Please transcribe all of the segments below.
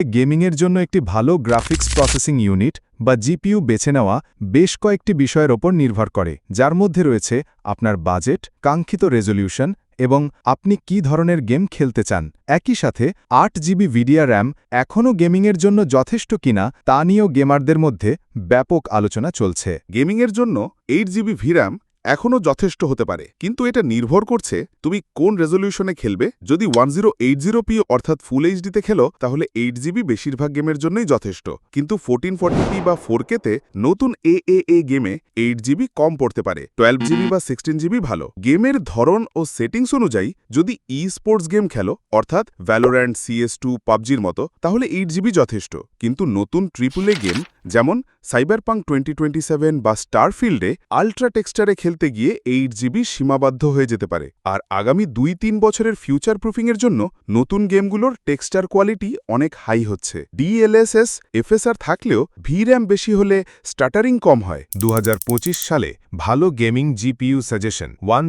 গেমিংয়ের জন্য একটি ভালো গ্রাফিক্স প্রসেসিং ইউনিট বা জিপিইউ বেছে নেওয়া বেশ কয়েকটি বিষয়ের ওপর নির্ভর করে, যার মধ্যে রয়েছে আপনার বাজেট, কাঙ্ক্ষিত রেজলিউশন এবং আপনি কি ধরনের গেম খেলতে চান। একই সাথে, আট জিবি ভিডিয়া র্যাম এখনও গেমিংয়ের জন্য যথেষ্ট কিনা তা নিয়েও গেমারদের মধ্যে ব্যাপক আলোচনা চলছে। গেমিংয়ের জন্য এইট জিবি ভিরাম এখনও যথেষ্ট হতে পারে। কিন্তু এটা নির্ভর করছে তুমি কোন রেজলিউশনে খেলবে। যদি one zero eight zero P অর্থাৎ ফুল এইচডিতে খেলো, তাহলে এইট জিবি বেশিরভাগ গেমের জন্যই যথেষ্ট। কিন্তু ফোরটিন ফর্টি পি বা ফোর কেতে নতুন এ এ এ গেমে এইট জিবি কম পড়তে পারে। টুয়েলভ জিবি বা সিক্সটিন জিবি ভালো। গেমের ধরন ও সেটিংস অনুযায়ী যদি ই স্পোর্টস গেম খেলো, অর্থাৎ ভ্যালোর্যান্ড সিএস টু পাবজির মতো, তাহলে এইট জিবি যথেষ্ট। কিন্তু নতুন ট্রিপল গেম যেমন সাইবারপাং টোয়েন্টি টোয়েন্টি সেভেন বা স্টারফিল্ডে আলট্রা টেক্সচারে খেলতে গিয়ে এইট জিবি সীমাবদ্ধ হয়ে যেতে পারে। আর আগামী দুই তিন বছরের ফিউচার প্রুফিংয়ের জন্য নতুন গেমগুলোর টেক্সচার কোয়ালিটি অনেক হাই হচ্ছে। ডিএলএসএস এফএসআর থাকলেও ভির্যাম বেশি হলে স্টাটারিং কম হয়। দু হাজার পঁচিশ সালে ভালো গেমিং জিপিইউ সাজেশন ওয়ান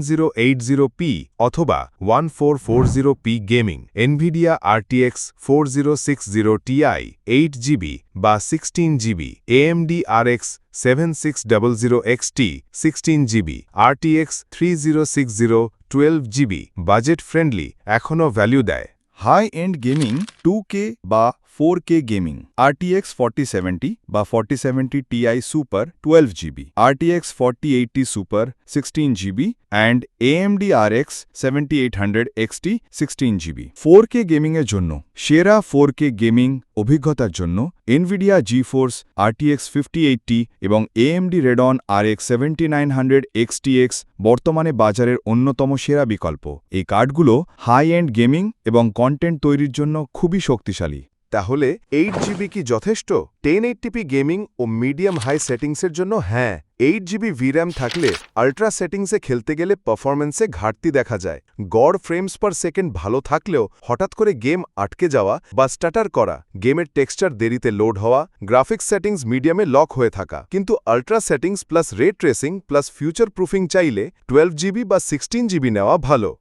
অথবা one gaming Nvidia RTX four zero six zero Ti eight GB বা sixteen GB. AMD RX seven six double zero XT sixteen GB RTX three zero six zero twelve GB budget friendly এখনও value দেয়। High end gaming two K বা four K gaming RTX forty seventy বা forty seventy Ti super twelve GB RTX forty eighty super sixteen GB and AMD R X seventy eight hundred XT sixteen GB four K গেমিংয়ের জন্য, সেরা four K gaming অভিজ্ঞতার জন্য force RTX fifty eighty এবং X seventy nine hundred XTX বর্তমানে বাজারের অন্যতম সেরা বিকল্প। এই কার্ডগুলো হাই এন্ড গেমিং এবং কন্টেন্ট তৈরির জন্য খুবই শক্তিশালী। তাহলে এইট জিবি কি যথেষ্ট? টেন এইটটিপি গেমিং ও মিডিয়াম হাই সেটিংসের জন্য হ্যাঁ এইট জিবি ভির্যাম থাকলে আল্ট্রা সেটিংসে খেলতে গেলে পারফরমেন্সে ঘাটতি দেখা যায়। গড় ফ্রেমস পার সেকেন্ড ভালো থাকলেও হঠাৎ করে গেম আটকে যাওয়া বা স্টাটার করা গেমের টেক্সচার দেরিতে লোড হওয়া গ্রাফিক্স সেটিংস মিডিয়ামে লক হয়ে থাকা। কিন্তু ultra settings plus ray tracing plus future proofing চাইলে টুয়েলভ জিবি বা সিক্সটিন জিবি নেওয়া ভালো।